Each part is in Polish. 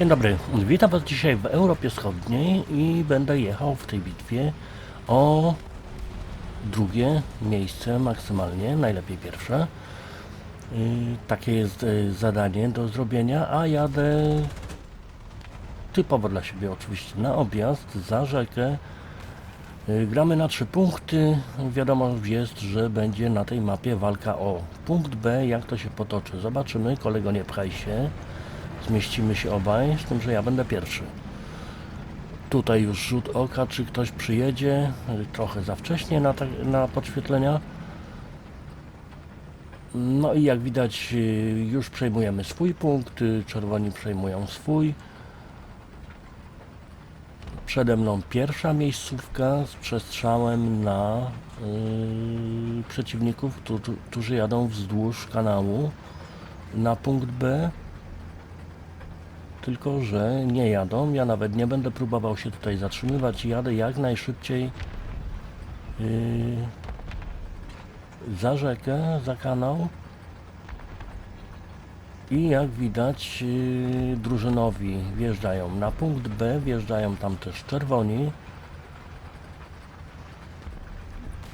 Dzień dobry, witam Was dzisiaj w Europie Wschodniej i będę jechał w tej bitwie o drugie miejsce maksymalnie, najlepiej pierwsze. Yy, Takie jest yy, zadanie do zrobienia, a jadę typowo dla siebie oczywiście na objazd za rzekę. Yy, Gramy na trzy punkty. Wiadomo jest, że będzie na tej mapie walka o punkt B. Jak to się potoczy? Zobaczymy. Kolego, nie pchaj się. Zmieścimy się obaj, z tym, że ja będę pierwszy. Tutaj już rzut oka, czy ktoś przyjedzie. Trochę za wcześnie na, na podświetlenia. No i jak widać, yy, już przejmujemy swój punkt. yy, Czerwoni przejmują swój. Przede mną pierwsza miejscówka z przestrzałem na yy, przeciwników, którzy jadą wzdłuż kanału na punkt B. Tylko, że nie jadą. Ja nawet nie będę próbował się tutaj zatrzymywać. Jadę jak najszybciej yy, za rzekę, za kanał. I jak widać, yy, drużynowi wjeżdżają na punkt B, wjeżdżają tam też czerwoni.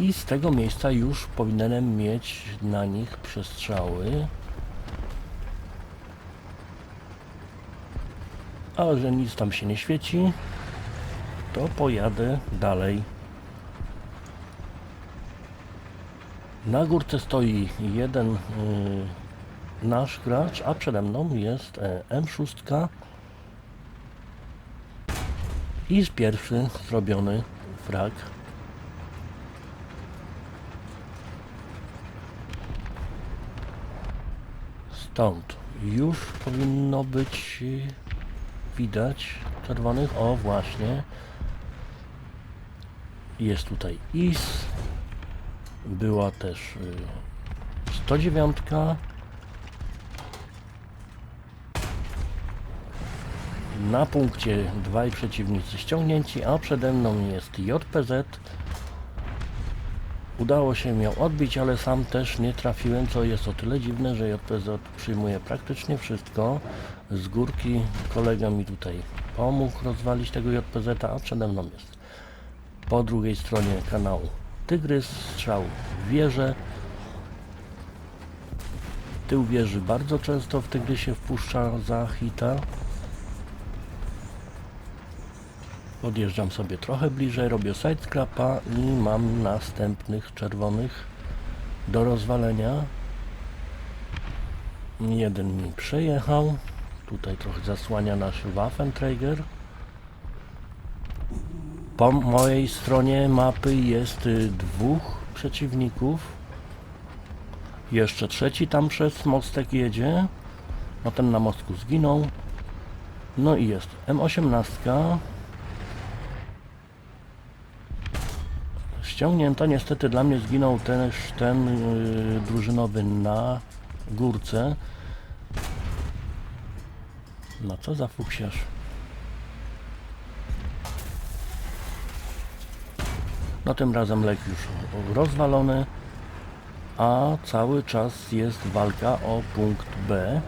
I z tego miejsca już powinienem mieć na nich przestrzały. A że nic tam się nie świeci, to pojadę dalej. Na górce stoi jeden y, nasz gracz, a przede mną jest e, M6 i z pierwszy zrobiony frag. Stąd już powinno być widać czerwonych. O, właśnie. Jest tutaj IS. Była też y, 109. Na punkcie dwaj przeciwnicy ściągnięci, a przede mną jest JPZ. Udało się ją odbić, ale sam też nie trafiłem, co jest o tyle dziwne, że JPZ przyjmuje praktycznie wszystko. Z górki kolega mi tutaj pomógł rozwalić tego JPZ, a przede mną jest po drugiej stronie kanału Tygrys, strzał w wieżę. Tył wieży bardzo często w Tygrysie wpuszcza za hita. Podjeżdżam sobie trochę bliżej, robię sidescrapa i mam następnych czerwonych do rozwalenia. Jeden mi przejechał. Tutaj trochę zasłania nasz Waffenträger. Po mojej stronie mapy jest y, dwóch przeciwników. Jeszcze trzeci tam przez mostek jedzie. No ten na mostku zginął. No i jest M18. Ściągnięta, niestety dla mnie zginął też ten yy, drużynowy na górce. No co za fuksiarz. No tym razem lek już rozwalony, a cały czas jest walka o punkt B.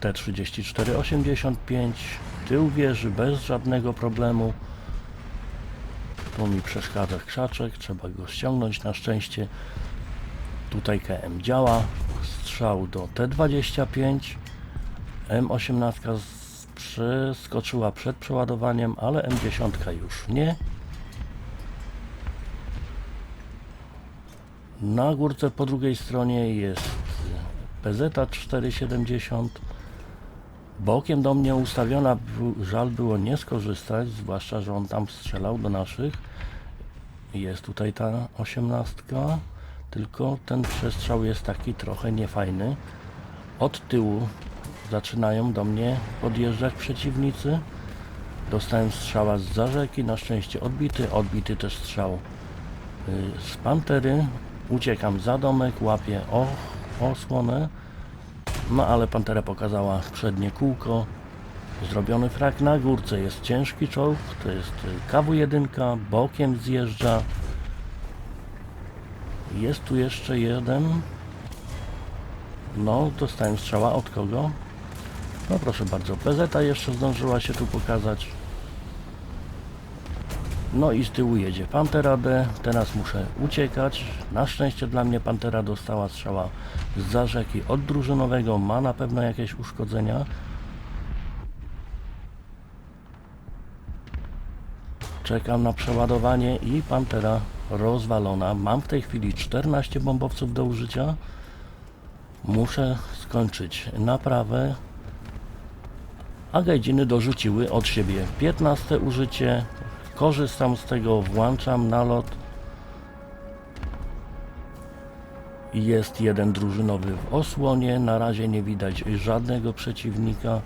T3485, tył wieży bez żadnego problemu. Tu mi przeszkadza krzaczek, trzeba go ściągnąć na szczęście. Tutaj KM działa. Strzał do T25. M18 z- przeskoczyła przed przeładowaniem, ale M10 już nie. Na górce po drugiej stronie jest PZ 470. Bokiem do mnie ustawiona, żal było nie skorzystać, zwłaszcza, że on tam strzelał do naszych. Jest tutaj ta osiemnastka, tylko ten przestrzał jest taki trochę niefajny. Od tyłu zaczynają do mnie podjeżdżać przeciwnicy. Dostałem strzała z za rzeki, na szczęście odbity, odbity też strzał y, z pantery. Uciekam za domek, łapię o, osłonę. No ale pantera pokazała przednie kółko. Zrobiony frak na górce jest ciężki czołg, to jest y, KW1, bokiem zjeżdża. Jest tu jeszcze jeden. No, dostałem strzała od kogo? No proszę bardzo, PZ jeszcze zdążyła się tu pokazać. No i z tyłu jedzie Pantera D. Teraz muszę uciekać. Na szczęście dla mnie Pantera dostała strzała z rzeki od drużynowego. Ma na pewno jakieś uszkodzenia. Czekam na przeładowanie i Pantera rozwalona. Mam w tej chwili 14 bombowców do użycia. Muszę skończyć naprawę. A gajdziny dorzuciły od siebie 15 użycie. Korzystam z tego, włączam nalot. Jest jeden drużynowy w osłonie. Na razie nie widać żadnego przeciwnika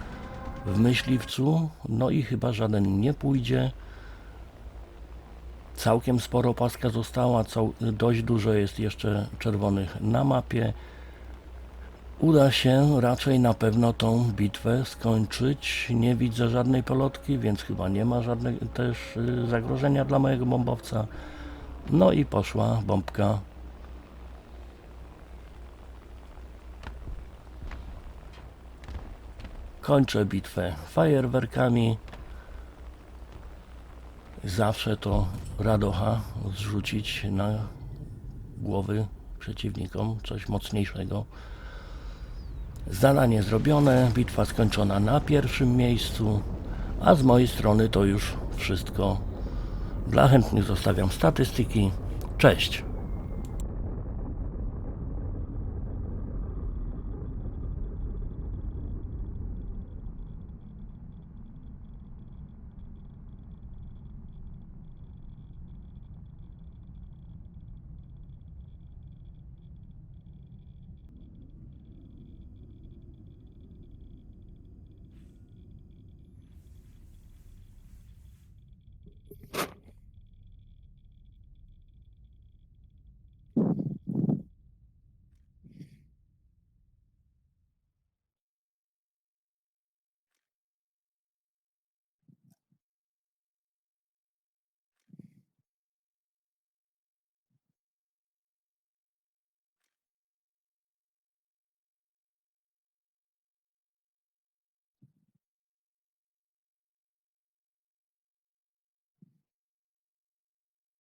w myśliwcu. No i chyba żaden nie pójdzie. Całkiem sporo paska została, dość dużo jest jeszcze czerwonych na mapie. Uda się raczej na pewno tą bitwę skończyć. Nie widzę żadnej polotki, więc chyba nie ma żadnego też y, zagrożenia dla mojego bombowca. No i poszła bombka. Kończę bitwę fajerwerkami. Zawsze to radocha zrzucić na głowy przeciwnikom coś mocniejszego. Zadanie zrobione, bitwa skończona na pierwszym miejscu, a z mojej strony to już wszystko. Dla chętnych zostawiam statystyki. Cześć!